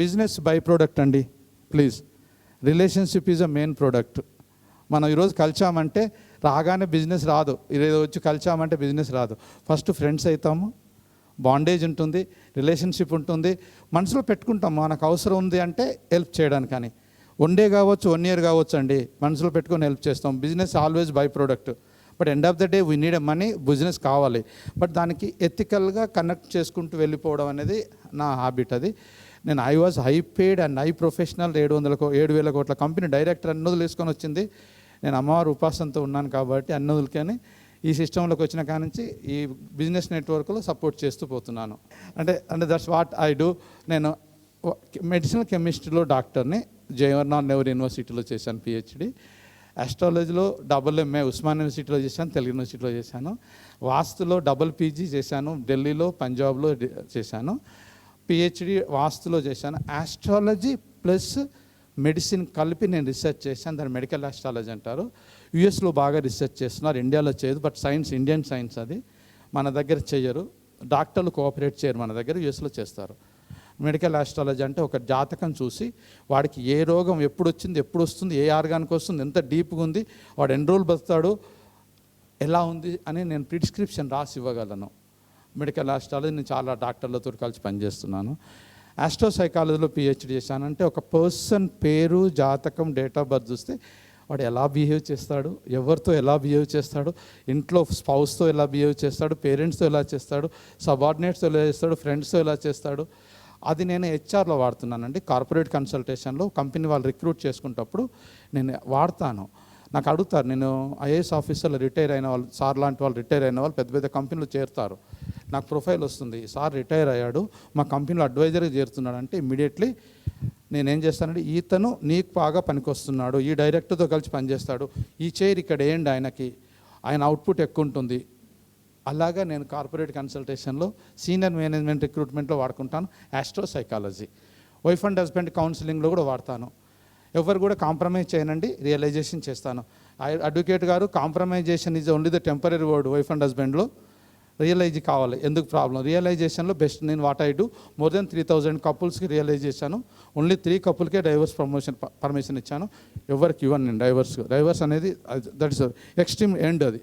Business by product అండి please. Relationship is a main product. మనం ఈరోజు కలిచామంటే రాగానే బిజినెస్ రాదు. ఈరోజు వచ్చి కలిచామంటే బిజినెస్ రాదు. ఫస్ట్ ఫ్రెండ్స్ అవుతాము బాండేజ్ ఉంటుంది రిలేషన్షిప్ ఉంటుంది. మనసులో పెట్టుకుంటాం మనకు అవసరం ఉంది అంటే హెల్ప్ చేయడానికి కానీ వన్ డే కావచ్చు వన్ ఇయర్ కావచ్చు అండి మనసులో పెట్టుకొని హెల్ప్ చేస్తాం. Business always by product. But end of the day we need money business కావాలి. బట్ దానికి ఎథికల్గా కనెక్ట్ చేసుకుంటూ వెళ్ళిపోవడం అనేది నా హ్యాబిట్ అది. నేను I was high paid and high professional ఏడు వందల ఏడు వేల కోట్ల కంపెనీ డైరెక్టర్ అన్నదులు వేసుకొని వచ్చింది. నేను అమ్మవారు ఉపాసనతో ఉన్నాను కాబట్టి అన్నదులకని ఈ సిస్టంలోకి వచ్చిన కాడ నుంచి ఈ బిజినెస్ నెట్వర్క్లో సపోర్ట్ చేస్తూ పోతున్నాను. అంటే అంటే దట్స్ వాట్ ఐ డూ నేను మెడిసినల్ కెమిస్ట్రీలో డాక్టర్ని జవహర్లాల్ నెహ్రూ యూనివర్సిటీలో చేశాను పిహెచ్డి ఆస్ట్రాలజీలో డబుల్ ఎంఏ ఉస్మాన్ యూనివర్సిటీలో చేశాను తెలుగు యూనివర్సిటీలో చేశాను. వాస్తులో డబుల్ పీజీ చేశాను ఢిల్లీలో పంజాబ్లో చేశాను. పిహెచ్డి వాస్తులో చేశాను. ఆస్ట్రాలజీ ప్లస్ మెడిసిన్ కలిపి నేను రీసెర్చ్ చేశాను. దాన్ని మెడికల్ ఆస్ట్రాలజీ అంటారు. యుఎస్లో బాగా రీసెర్చ్ చేస్తున్నారు. ఇండియాలో చేయదు బట్ సైన్స్ ఇండియన్ సైన్స్ అది. మన దగ్గర చేయరు. డాక్టర్లు కోఆపరేట్ చేయరు మన దగ్గర యుఎస్లో చేస్తారు. మెడికల్ ఆస్ట్రాలజీ అంటే ఒక జాతకం చూసి వాడికి ఏ రోగం ఎప్పుడు వచ్చింది ఎప్పుడు వస్తుంది ఏ ఆర్గానికి వస్తుంది ఎంత డీప్గా ఉంది వాడు ఎన్ని రోజులు బతుతాడు ఎలా ఉంది అని నేను ప్రిస్క్రిప్షన్ రాసి ఇవ్వగలను. మెడికల్ ఆస్ట్రాలజీ నేను చాలా డాక్టర్లతో కలిసి పనిచేస్తున్నాను. ఆస్ట్రోసైకాలజీలో పిహెచ్డి చేశానంటే ఒక పర్సన్ పేరు జాతకం డేట్ ఆఫ్ బర్త్ చూస్తే వాడు ఎలా బిహేవ్ చేస్తాడు ఎవరితో ఎలా బిహేవ్ చేస్తాడు ఇంట్లో స్పౌస్తో ఎలా బిహేవ్ చేస్తాడు పేరెంట్స్తో ఎలా చేస్తాడు సబార్డినేట్స్తో ఎలా చేస్తాడు ఫ్రెండ్స్తో ఎలా చేస్తాడు. అది నేను హెచ్ఆర్లో వాడుతున్నానండి. కార్పొరేట్ కన్సల్టేషన్లో కంపెనీ వాళ్ళు రిక్రూట్ చేసుకునేటప్పుడు నేను వాడతాను. నాకు అడుగుతారు నేను ఐఏఎస్ ఆఫీసర్లు రిటైర్ అయిన వాళ్ళు సార్ లాంటి వాళ్ళు రిటైర్ అయిన వాళ్ళు పెద్ద పెద్ద కంపెనీలు చేరుతారు. నాకు ప్రొఫైల్ వస్తుంది. సార్ రిటైర్ అయ్యాడు. మా కంపెనీలో అడ్వైజర్గా చేరుతున్నాడు అంటే ఇమీడియట్లీ నేనేం చేస్తానంటే ఈతను నీకు బాగా పనికొస్తున్నాడు. ఈ డైరెక్టర్తో కలిసి పనిచేస్తాడు. ఈ చైర్ ఇక్కడ వేయండి ఆయనకి. ఆయన అవుట్పుట్ ఎక్కువ ఉంటుంది. అలాగా నేను కార్పొరేట్ కన్సల్టేషన్లో సీనియర్ మేనేజ్మెంట్ రిక్రూట్మెంట్లో వాడుకుంటాను. Astro psychology wife and husband కౌన్సిలింగ్లో కూడా వాడతాను. ఎవరు కూడా కాంప్రమైజ్ చేయనండి. రియలైజేషన్ చేస్తాను. అడ్వకేట్ గారు compromisation is only the temporary word wife and హస్బెండ్లో. Realise కావాలి. ఎందుకు ప్రాబ్లం? రియలైజేషన్లో బెస్ట్ నేను what I do? More than three thousand కపుల్స్కి realise చేశాను ఓన్లీ త్రీ కపుల్కే డైవర్స్ ప్రమోషన్ పర్మిషన్ ఇచ్చాను. ఎవరికి ఇవ్వను నేను డైవర్స్. డైవర్స్ అనేది దట్ ఇస్ ఎక్స్ట్రీమ్ ఎండ్ అది.